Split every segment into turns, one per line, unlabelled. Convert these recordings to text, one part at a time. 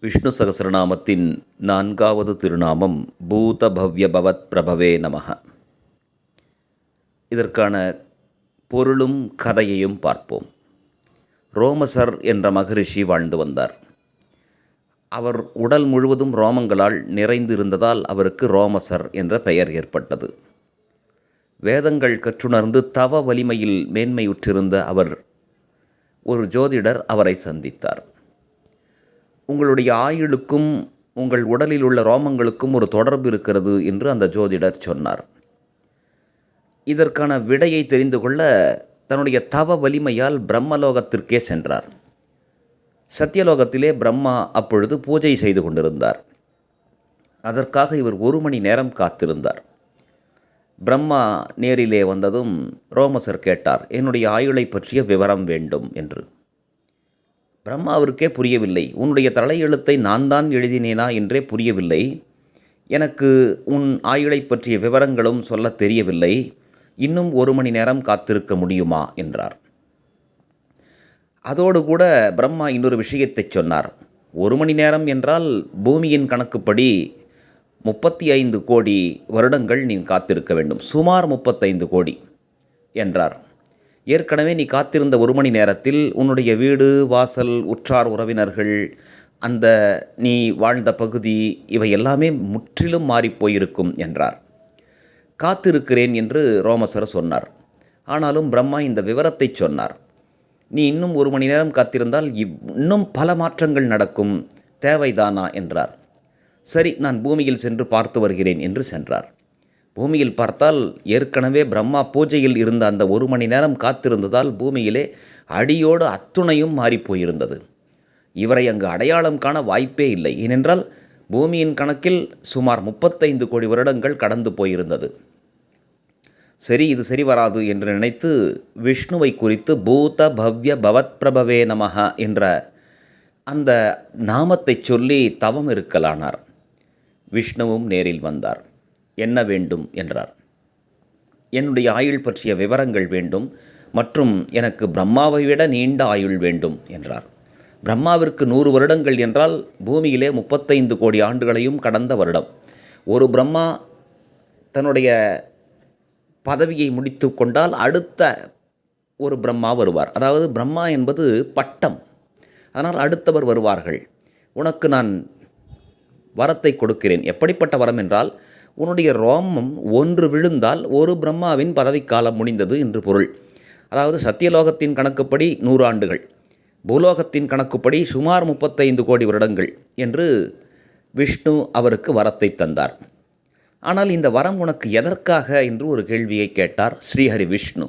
விஷ்ணு சகசரநாமத்தின் நான்காவது திருநாமம் பூத பவ்ய பவத் பிரபவே நமக. இதற்கான பொருளும் கதையையும் பார்ப்போம். ரோமசர் என்ற மகரிஷி வாழ்ந்து வந்தார். அவர் உடல் முழுவதும் ரோமங்களால் நிறைந்திருந்ததால் அவருக்கு ரோமசர் என்ற பெயர் ஏற்பட்டது. வேதங்கள் கற்றுணர்ந்து தவ வலிமையில் மேன்மையுற்றிருந்த அவர் ஒரு ஜோதிடர் அவரை சந்தித்தார். உங்களுடைய ஆயுளுக்கும் உங்கள் உடலில் உள்ள ரோமங்களுக்கும் ஒரு தொடர்பு இருக்கிறது என்று அந்த ஜோதிடர் சொன்னார். இதற்கான விடையை தெரிந்து கொள்ள தன்னுடைய தவ வலிமையால் பிரம்மலோகத்திற்கே சென்றார். சத்தியலோகத்திலே பிரம்மா அப்பொழுது பூஜை செய்து கொண்டிருந்தார். அதற்காக இவர் ஒரு மணி நேரம் காத்திருந்தார். பிரம்மா நேரிலே வந்ததும் ரோமசர் கேட்டார் என்னுடைய ஆயுளை பற்றிய விவரம் வேண்டும் என்று. பிரம்மாவிற்கே புரியவில்லை. உன்னுடைய தலையெழுத்தை நான் தான் எழுதினேனா என்றே புரியவில்லை. எனக்கு உன் ஆயுளை பற்றிய விவரங்களும் சொல்லத் தெரியவில்லை. இன்னும் ஒரு மணி நேரம் காத்திருக்க முடியுமா? என்றார். அதோடு கூட பிரம்மா இன்னொரு விஷயத்தை சொன்னார். ஒரு மணி நேரம் என்றால் பூமியின் கணக்குப்படி முப்பத்தி ஐந்து கோடி வருடங்கள் நீ காத்திருக்க வேண்டும். சுமார் முப்பத்தைந்து கோடி என்றார். ஏற்கனவே நீ காத்திருந்த ஒரு மணி நேரத்தில் உன்னுடைய வீடு வாசல் உற்றார் உறவினர்கள் அந்த நீ வாழ்ந்த பகுதி இவை எல்லாமே முற்றிலும் மாறிப்போயிருக்கும் என்றார். காத்திருக்கிறேன் என்று ரோமசர் சொன்னார். ஆனாலும் பிரம்மா இந்த விவரத்தை சொன்னார். நீ இன்னும் ஒரு மணி நேரம் காத்திருந்தால் இன்னும் பல மாற்றங்கள் நடக்கும். தேவைதானா? என்றார். சரி நான் பூமியில் சென்று பார்த்து வருகிறேன் என்று சென்றார். பூமியில் பார்த்தால் ஏற்கனவே பிரம்மா பூஜையில் இருந்த அந்த ஒரு மணி நேரம் காத்திருந்ததால் பூமியிலே அடியோடு அத்துணையும் மாறிப்போயிருந்தது. இவரை அங்கு அடையாளம் காண வாய்ப்பே இல்லை. ஏனென்றால் பூமியின் கணக்கில் சுமார் முப்பத்தைந்து கோடி வருடங்கள் கடந்து போயிருந்தது. சரி இது சரி வராது என்று நினைத்து விஷ்ணுவை குறித்து பூத பவ்ய பவத் பிரபவே நமக என்ற அந்த நாமத்தை சொல்லி தவம் இருக்கலானார் விஷ்ணுவும் நேரில் வந்தார். என்ன வேண்டும் என்றார். என்னுடைய ஆயுள் பற்றிய விவரங்கள் வேண்டும் மற்றும் எனக்கு பிரம்மாவை விட நீண்ட ஆயுள் வேண்டும் என்றார். பிரம்மாவிற்கு நூறு வருடங்கள் என்றால் பூமியிலே முப்பத்தைந்து கோடி ஆண்டுகளையும் கடந்த வருடம். ஒரு பிரம்மா தன்னுடைய பதவியை முடித்து கொண்டால் அடுத்த ஒரு பிரம்மா வருவார். அதாவது பிரம்மா என்பது பட்டம். அதனால் அடுத்தவர் வருவார்கள். உனக்கு நான் வரத்தை கொடுக்கிறேன். எப்படிப்பட்ட வரம் என்றால் உன்னுடைய ரோமம் ஒன்று விழுந்தால் ஒரு பிரம்மாவின் பதவிக்காலம் முடிந்தது என்று பொருள். அதாவது சத்தியலோகத்தின் கணக்குப்படி நூறாண்டுகள். பூலோகத்தின் கணக்குப்படி சுமார் முப்பத்தைந்து கோடி வருடங்கள் என்று விஷ்ணு அவருக்கு வரத்தை தந்தார். ஆனால் இந்த வரம் உனக்கு எதற்காக என்று ஒரு கேள்வியை கேட்டார் ஸ்ரீஹரி விஷ்ணு.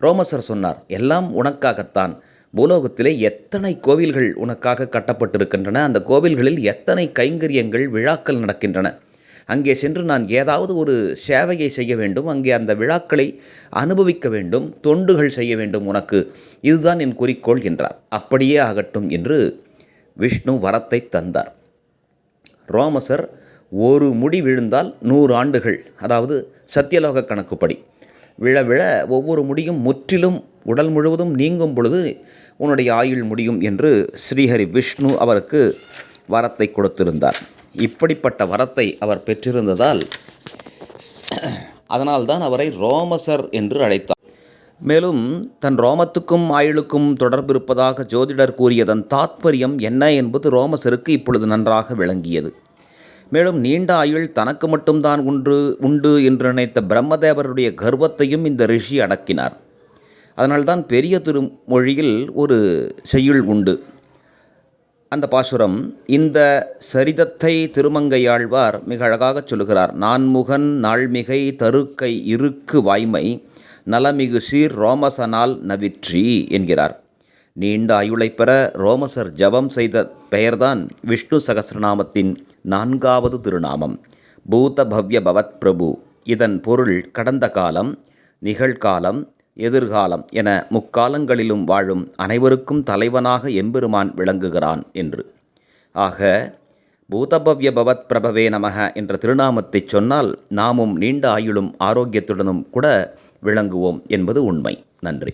ரோமசர் சொன்னார் எல்லாம் உனக்காகத்தான். பூலோகத்திலே எத்தனை கோவில்கள் உனக்காக கட்டப்பட்டிருக்கின்றன? அந்த கோவில்களில் எத்தனை கைங்கரியங்கள் விழாக்கள் நடக்கின்றன? அங்கே சென்று நான் ஏதாவது ஒரு சேவையை செய்ய வேண்டும் அங்கே அந்த விழாக்களை அனுபவிக்க வேண்டும் தொண்டுகள் செய்ய வேண்டும் உனக்கு. இதுதான் என் குறிக்கோள் என்றார். அப்படியே ஆகட்டும் என்று விஷ்ணு வரத்தை தந்தார். ரோமசர் ஒரு முடி விழுந்தால் நூறு ஆண்டுகள் அதாவது சத்தியலோக கணக்குப்படி. விழ விழ ஒவ்வொரு முடியும் முற்றிலும் உடல் முழுவதும் நீங்கும் பொழுது உன்னுடைய ஆயுள் முடியும் என்று ஸ்ரீஹரி விஷ்ணு அவருக்கு வரத்தை கொடுத்திருந்தார். இப்படிப்பட்ட வரத்தை அவர் பெற்றிருந்ததால் அதனால்தான் அவரை ரோமசர் என்று அழைத்தார். மேலும் தன் ரோமத்துக்கும் ஆயுளுக்கும் தொடர்பு இருப்பதாக ஜோதிடர் கூறியதன் தாத்பரியம் என்ன என்பது ரோமசருக்கு இப்பொழுது நன்றாக விளங்கியது. மேலும் நீண்ட ஆயுள் தனக்கு மட்டும்தான் உண்டு உண்டு என்று நினைத்த பிரம்மதேவருடைய கர்வத்தையும் இந்த ரிஷி அடக்கினார். அதனால்தான் பெரிய திருமொழியில் ஒரு செய்யுள் உண்டு. அந்த பாசுரம் இந்த சரிதத்தை திருமங்கையாழ்வார் மிக அழகாகச் சொல்லுகிறார். நான்முகன் நாள்மிகை தருக்கை இருக்கு வாய்மை நலமிகு சீர் ரோமசனால் நவிற்றி என்கிறார். நீண்ட ஆயுளை பெற ரோமசர் ஜபம் செய்த பெயர்தான் விஷ்ணு சகசிரநாமத்தின் நான்காவது திருநாமம். பூத பவ்ய பவத் பிரபு. இதன் பொருள் கடந்த காலம் நிகழ்காலம் எதிர்காலம் என முக்காலங்களிலும் வாழும் அனைவருக்கும் தலைவனாக எம்பெருமான் விளங்குகிறான் என்று. ஆக பூதபவ்ய பவத் பிரபவே நமக என்ற திருநாமத்தை சொன்னால் நாமும் நீண்ட ஆயுளும் ஆரோக்கியத்துடனும் கூட விளங்குவோம் என்பது உண்மை. நன்றி.